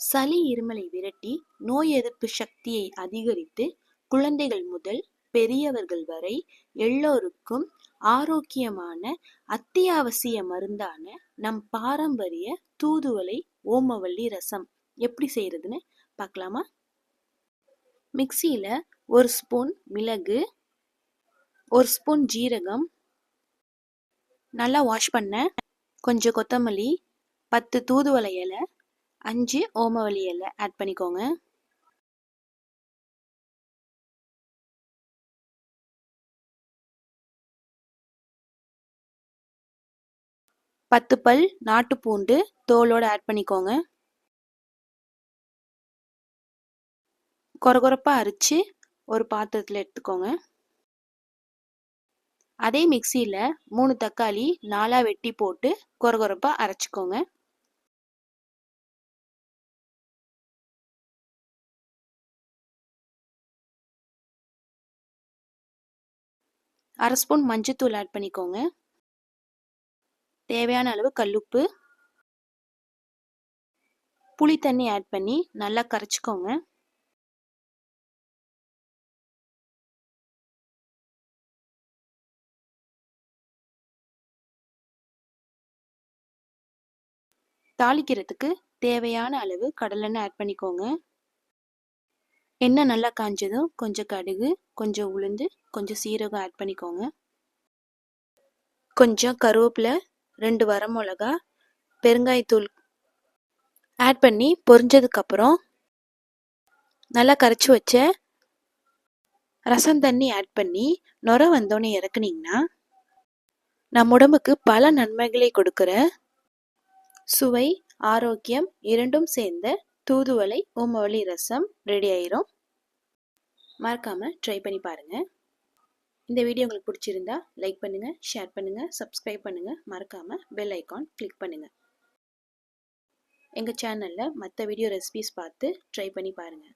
சளி இருமலை விரட்டி நோய் எதிர்ப்பு சக்தியை அதிகரித்து குழந்தைகள் முதல் பெரியவர்கள் வரை எல்லோருக்கும் ஆரோக்கியமான அத்தியாவசிய மருந்தான நம் பாரம்பரிய தூதுவளை ஓமவல்லி ரசம். எப்படி செய்யறதுன்னு பார்க்கலாமா மிக்சியில ஒரு ஸ்பூன் மிளகு ஒரு ஸ்பூன் ஜீரகம் நல்லா வாஷ் பண்ண கொஞ்சம் கொத்தமல்லி பத்து தூதுவளை இலை அஞ்சு ஓமவல்லி இலை ஆட் பண்ணிக்கோங்க. பத்து பல் நாட்டு பூண்டு தோலோடு ஆட் பண்ணிக்கோங்க. கொரகொரப்பாக அரிச்சு ஒரு பாத்திரத்தில் எடுத்துக்கோங்க. அதே மிக்சியில் மூணு தக்காளி நாலாக வெட்டி போட்டு கொரகொரப்பாக அரைச்சிக்கோங்க. அரை ஸ்பூன் மஞ்சத்தூள் ஆட் பண்ணிக்கோங்க. தேவையான அளவு கல்லுப்பு புளி தண்ணி ஆட் பண்ணி நல்லா கரைச்சிக்கோங்க. தாளிக்கிறதுக்கு தேவையான அளவு கடலெண்ணெய் ஆட் பண்ணிக்கோங்க. எண்ணெய் நல்லா காஞ்சதும் கொஞ்சம் கடுகு கொஞ்சம் உளுந்து கொஞ்சம் சீரகம் ஆட் பண்ணிக்கோங்க. கொஞ்சம் கருவேப்பிலை ரெண்டு வரமிளகா பெருங்காயத்தூள் ஆட் பண்ணி பொரிஞ்சதுக்கப்புறம் நல்லா கரைச்சி வச்ச ரசம் தண்ணி ஆட் பண்ணி நுர வந்தோடனே இறக்குனீங்கன்னா நம் உடம்புக்கு பல நன்மைகளை கொடுக்குற சுவை ஆரோக்கியம் இரண்டும் சேர்ந்த தூதுவளை ஓமவள்ளி ரசம் ரெடி ஆயிரும். மறக்காமல் ட்ரை பண்ணி பாருங்கள் இந்த வீடியோ உங்களுக்கு பிடிச்சிருந்தா லைக் பண்ணுங்கள் ஷேர் பண்ணுங்கள் சப்ஸ்கிரைப் பண்ணுங்கள் மறக்காமல் பெல் ஐக்கான் கிளிக் பண்ணுங்கள் எங்கள் சேனலில் மற்ற வீடியோ ரெசிபீஸ் பார்த்து ட்ரை பண்ணி பாருங்கள்